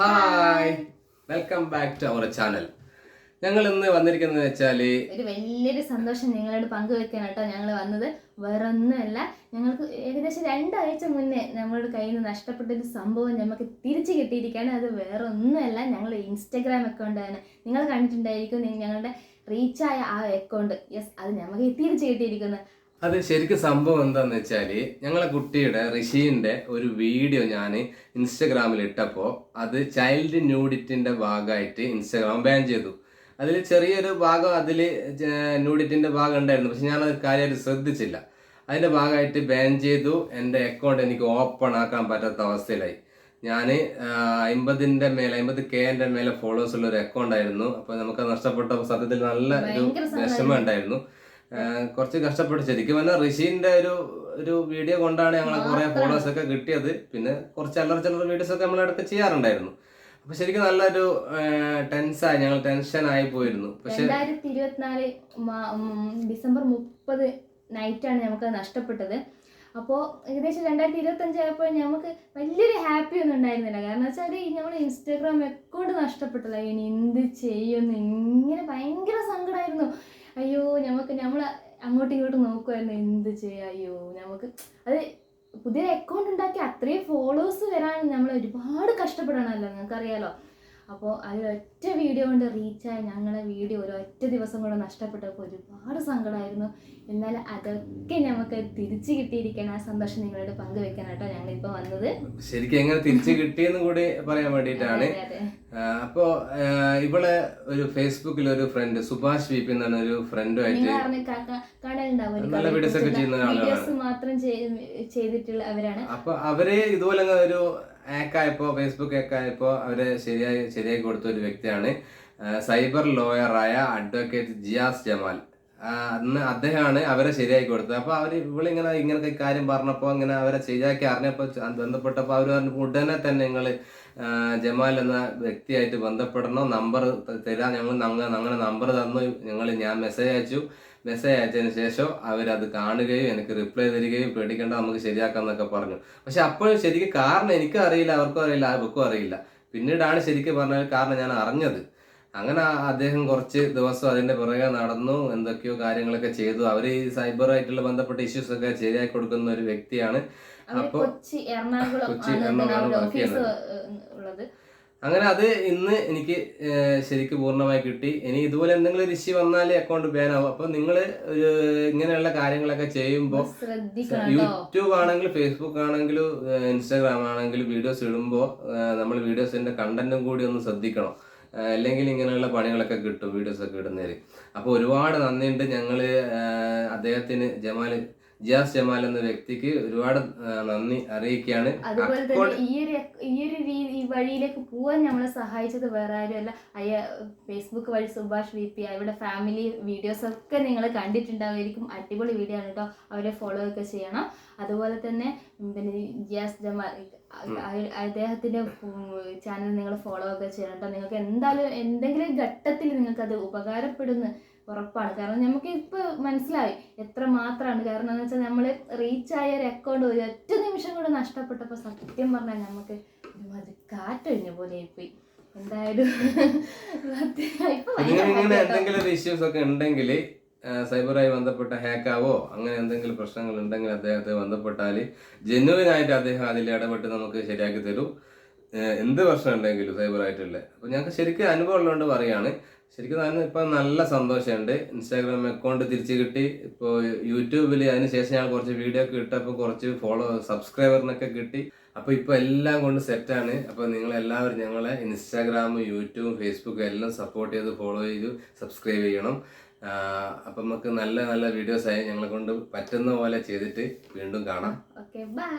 Hi welcome back to our channel ഞങ്ങൾ ഇന്ന് വന്നിരിക്കുന്നത് വെച്ചാൽ ഒരു വലിയൊരു സന്തോഷം നിങ്ങളോട് പങ്കുവെക്കാൻ കേട്ടോ ഞങ്ങൾ വന്നത്. വേറെ ഒന്നുമല്ല ഞങ്ങൾക്ക് ഏകദേശം രണ്ടാഴ്ച മുന്നേ നമ്മളുടെ കയ്യിൽ നിന്ന് നഷ്ടപ്പെട്ട ഒരു സംഭവം നമുക്ക് തിരിച്ചു കിട്ടിയിരിക്കുകയാണ്. അത് വേറെ ഒന്നുമല്ല ഞങ്ങൾ ഇൻസ്റ്റഗ്രാം അക്കൗണ്ടാണ് നിങ്ങൾ കണ്ടിട്ടുണ്ടായിരിക്കും ഞങ്ങളുടെ റീച്ചായ ആ അക്കൗണ്ട് യെസ് അത് നമുക്ക് തിരിച്ചു കിട്ടിയിരിക്കുന്നത് അത് ശരിക്കും സംഭവം എന്താന്ന് വെച്ചാൽ ഞങ്ങളെ കുട്ടിയുടെ ഋഷീന്റെ ഒരു വീഡിയോ ഞാൻ ഇൻസ്റ്റഗ്രാമിൽ ഇട്ടപ്പോൾ അത് ചൈൽഡ് ന്യൂഡിറ്റിന്റെ ഭാഗമായിട്ട് ഇൻസ്റ്റഗ്രാം ബാൻ ചെയ്തു. അതിൽ ചെറിയൊരു ഭാഗം അതിൽ ന്യൂഡിറ്റിന്റെ ഭാഗം ഉണ്ടായിരുന്നു. പക്ഷെ ഞാനത് കാര്യമായിട്ട് ശ്രദ്ധിച്ചില്ല. അതിന്റെ ഭാഗമായിട്ട് ബാൻ ചെയ്തു. എന്റെ അക്കൗണ്ട് എനിക്ക് ഓപ്പൺ ആക്കാൻ പറ്റാത്ത അവസ്ഥയിലായി. ഞാൻ അമ്പതിന്റെ മേലെ അമ്പത് കെന്റെ മേലെ ഫോളോവേഴ്സ് ഉള്ള ഒരു അക്കൗണ്ട് ആയിരുന്നു. അപ്പൊ നമുക്ക് നഷ്ടപ്പെട്ട സത്യത്തിൽ നല്ല ഒരു വിഷമം ഉണ്ടായിരുന്നു. കുറച്ച് കഷ്ടപ്പെട്ട് ശരിക്കും പറഞ്ഞാൽ ഋഷീന്റെ ഒരു ഒരു വീഡിയോ കൊണ്ടാണ് ഞങ്ങളെ കുറെ ഫോളോവേഴ്സ് ഒക്കെ കിട്ടിയത്. പിന്നെ കുറച്ച് അല്ലറ ചില്ലറ വീഡിയോസ് ഒക്കെ നമ്മളിടക്ക് ചെയ്യാറുണ്ടായിരുന്നു. അപ്പൊ ശരിക്കും നല്ലൊരു ടെൻസായി ഞങ്ങൾ ടെൻഷൻ ആയി പോയിരുന്നു. പക്ഷെ രണ്ടായിരത്തി ഇരുപത്തിനാല് ഡിസംബർ മുപ്പത് നൈറ്റാണ് നമുക്ക് നഷ്ടപ്പെട്ടത്. അപ്പോൾ ഏകദേശം രണ്ടായിരത്തി ഇരുപത്തഞ്ച് ആയപ്പോൾ നമുക്ക് വലിയൊരു ഹാപ്പി ഒന്നും ഉണ്ടായിരുന്നില്ല. കാരണം വെച്ചാൽ നമ്മൾ ഇൻസ്റ്റാഗ്രാം അക്കൗണ്ട് നഷ്ടപ്പെട്ടല്ല ഇനി എന്ത് ചെയ്യുമെന്ന് ഇങ്ങനെ ഭയങ്കര സങ്കടമായിരുന്നു അയ്യോ നമുക്ക് നമ്മൾ അങ്ങോട്ടും ഇങ്ങോട്ടും നോക്കുമായിരുന്നു എന്ത് ചെയ്യുക അയ്യോ നമുക്ക് അത് പുതിയ അക്കൗണ്ട് ഉണ്ടാക്കി അത്രയും ഫോളോവേഴ്സ് വരാൻ നമ്മൾ ഒരുപാട് കഷ്ടപ്പെടണമല്ലോ നിങ്ങൾക്കറിയാലോ. അപ്പോൾ അതിലൊറ്റ വീഡിയോ കൊണ്ട് റീച്ചായി ഞങ്ങളെ വീഡിയോ ഒരൊറ്റ ദിവസം കൊണ്ട് നഷ്ടപ്പെട്ടപ്പോൾ ഒരുപാട് സങ്കടമായിരുന്നു എന്നാൽ അതൊക്കെ നമുക്ക് തിരിച്ചു കിട്ടിയിരിക്കണം ആ സന്തോഷം നിങ്ങളോട് പങ്കുവെക്കാനാട്ടോ ഞങ്ങളിപ്പോൾ വന്നത്. ശരിക്കും എങ്ങനെ തിരിച്ചു കിട്ടിയെന്ന് കൂടി പറയാൻ വേണ്ടിയിട്ടാണ്. അപ്പോ ആ, ഇവളെ ഒരു ഫേസ്ബുക്കിൽ ഒരു ഫ്രണ്ട് സുഭാഷ് വി പി ഒരു ഫ്രണ്ടുമായിട്ട് നല്ല വീഡിയോസ് ഒക്കെ ചെയ്യുന്ന ആളാണ്. വീഡിയോസ് മാത്രം ചെയ്തിട്ടുള്ള അവരാണ് അപ്പൊ അവർ ഇതുപോലെ ഒരു ആക്കായപ്പോ ഫേസ്ബുക്ക് ആക്കായപ്പോ അവരെ ശരിയായി ശരിയാക്കി കൊടുത്ത ഒരു വ്യക്തിയാണ് സൈബർ ലോയറായ അഡ്വക്കേറ്റ് ജിയാസ് ജമാൽ അന്ന് അദ്ദേഹമാണ് അവരെ ശരിയാക്കി കൊടുത്തത്. അപ്പൊ അവർ ഇവളിങ്ങനെ ഇങ്ങനത്തെ കാര്യം പറഞ്ഞപ്പോ ഇങ്ങനെ അവരെ ശരിയാക്കി അറിഞ്ഞപ്പോ ബന്ധപ്പെട്ടപ്പോൾ ബന്ധപ്പെട്ടപ്പോ അവർ പറഞ്ഞു ഉടനെ തന്നെ നിങ്ങൾ ജമാൽ എന്ന വ്യക്തിയായിട്ട് ബന്ധപ്പെടണം. നമ്പർ തരാം. ഞങ്ങൾ അങ്ങനെ നമ്പർ തന്നു. ഞങ്ങൾ ഞാൻ മെസ്സേജ് അയച്ചു. മെസ്സേജ് അയച്ചതിന് ശേഷം അവരത് കാണുകയും എനിക്ക് റിപ്ലൈ തരികയും പേടിക്കേണ്ട നമുക്ക് ശരിയാക്കാം എന്നൊക്കെ പറഞ്ഞു. പക്ഷെ അപ്പോഴും ശരിക്കും കാരണം എനിക്കും അറിയില്ല അവർക്കും അറിയില്ല അവർക്കും അറിയില്ല. പിന്നീടാണ് ശരിക്കും പറഞ്ഞ കാരണം ഞാൻ അറിഞ്ഞത്. അങ്ങനെ അദ്ദേഹം കുറച്ച് ദിവസം അതിന്റെ പുറകെ നടന്നു എന്തൊക്കെയോ കാര്യങ്ങളൊക്കെ ചെയ്തു. അവർ ഈ സൈബറായിട്ടുള്ള ബന്ധപ്പെട്ട ഇഷ്യൂസ് ഒക്കെ ശരിയാക്കി കൊടുക്കുന്ന ഒരു വ്യക്തിയാണ്. അപ്പൊ കൊച്ചി എറണാകുളം ചെയ്യുന്നത്. ഉള്ളത്. അങ്ങനെ അത് ഇന്ന് എനിക്ക് ശരിക്കും പൂർണമായി കിട്ടി. ഇനി ഇതുപോലെ എന്തെങ്കിലും ഒരു ഇഷ്യൂ വന്നാലേ അക്കൗണ്ട് ബാൻ ആവും. അപ്പൊ നിങ്ങൾ ഇങ്ങനെയുള്ള കാര്യങ്ങളൊക്കെ ചെയ്യുമ്പോൾ യൂട്യൂബ് ആണെങ്കിലും ഫേസ്ബുക്ക് ആണെങ്കിലും ഇൻസ്റ്റാഗ്രാം ആണെങ്കിലും വീഡിയോസ് ഇടുമ്പോൾ നമ്മൾ വീഡിയോസിന്റെ കണ്ടന്റും കൂടി ഒന്ന് ശ്രദ്ധിക്കണം. അല്ലെങ്കിൽ ഇങ്ങനെയുള്ള പണികളൊക്കെ കിട്ടും വീഡിയോസ് ഒക്കെ ഇടുന്നതിൽ അപ്പോൾ ഒരുപാട് നന്ദിയുണ്ട് ഞങ്ങൾ അദ്ദേഹത്തിന് ജമാൽ ജിയാസ് ജമാൽ എന്ന വ്യക്തിക്ക് ഒരുപാട് നന്ദി അറിയിക്കുകയാണ്. അതുപോലെ തന്നെ ഈ ഒരു ഈ ഒരു ഈ വഴിയിലേക്ക് പോവാൻ നമ്മളെ സഹായിച്ചത് വേറെ ആരുമല്ല അയ്യ ഫേസ്ബുക്ക് വഴി സുഭാഷ് വി പി അവരുടെ ഫാമിലി വീഡിയോസ് ഒക്കെ നിങ്ങൾ കണ്ടിട്ടുണ്ടാവുമായിരിക്കും. അടിപൊളി വീഡിയോ ആണ് കേട്ടോ അവരെ ഫോളോ ഒക്കെ ചെയ്യണം. അതുപോലെ തന്നെ പിന്നെ ജിയാസ് ജമാൽ അദ്ദേഹത്തിന്റെ ചാനൽ നിങ്ങൾ ഫോളോ ഒക്കെ ചെയ്യണം കേട്ടോ നിങ്ങൾക്ക് എന്തായാലും എന്തെങ്കിലും ഘട്ടത്തിൽ നിങ്ങൾക്ക് അത് ഉപകാരപ്പെടുന്ന ഉറപ്പാണ്. കാരണം നമുക്ക് ഇപ്പോൾ മനസ്സിലായി എത്ര മാത്രമാണ് കാരണം എന്ന് വെച്ചാൽ നമ്മൾ റീച്ച് ആയ ഒരു അക്കൗണ്ട് ഒരു ഒറ്റ നിമിഷം കൂടെ നഷ്ടപ്പെട്ടപ്പോൾ സത്യം പറഞ്ഞാൽ നമുക്ക് ഒരുമാതിരി കാറ്റൊഴിഞ്ഞ പോലെ ആയിപ്പോയി. എന്തായാലും. എന്തെങ്കിലും ഇഷ്യൂസ് ഒക്കെ ഉണ്ടെങ്കിൽ സൈബറായി ബന്ധപ്പെട്ട ഹാക്കാവോ അങ്ങനെ എന്തെങ്കിലും പ്രശ്നങ്ങൾ ഉണ്ടെങ്കിൽ അദ്ദേഹത്തെ ബന്ധപ്പെട്ടാൽ ജെന്യുവൻ ആയിട്ട് അദ്ദേഹം അതിൽ ഇടപെട്ട് നമുക്ക് ശരിയാക്കി തരും. എന്ത് പ്രശ്നം ഉണ്ടെങ്കിലും സൈബറായിട്ടുള്ള അപ്പൊ ഞങ്ങൾക്ക് ശരിക്കും അനുഭവം ഉള്ളതുകൊണ്ട് പറയാണ്. ശരിക്കും ഞാൻ ഇപ്പം നല്ല സന്തോഷമുണ്ട്. ഇൻസ്റ്റാഗ്രാം അക്കൗണ്ട് തിരിച്ചു കിട്ടി. ഇപ്പോൾ യൂട്യൂബിൽ അതിന് ശേഷം ഞാൻ കുറച്ച് വീഡിയോ ഒക്കെ ഇട്ടപ്പോൾ കുറച്ച് ഫോളോ സബ്സ്ക്രൈബറിനൊക്കെ കിട്ടി. അപ്പോൾ ഇപ്പോൾ എല്ലാം കൊണ്ട് സെറ്റാണ് അപ്പോൾ നിങ്ങൾ എല്ലാവരും ഞങ്ങളെ ഇൻസ്റ്റാഗ്രാം യൂട്യൂബ് ഫേസ്ബുക്ക് എല്ലാം സപ്പോർട്ട് ചെയ്ത് ഫോളോ ചെയ്ത് സബ്സ്ക്രൈബ് ചെയ്യണം. അപ്പം നമുക്ക് നല്ല നല്ല വീഡിയോസ് ആയി ഞങ്ങളെ കൊണ്ട് പറ്റുന്ന പോലെ ചെയ്തിട്ട് വീണ്ടും കാണാം. Okay bye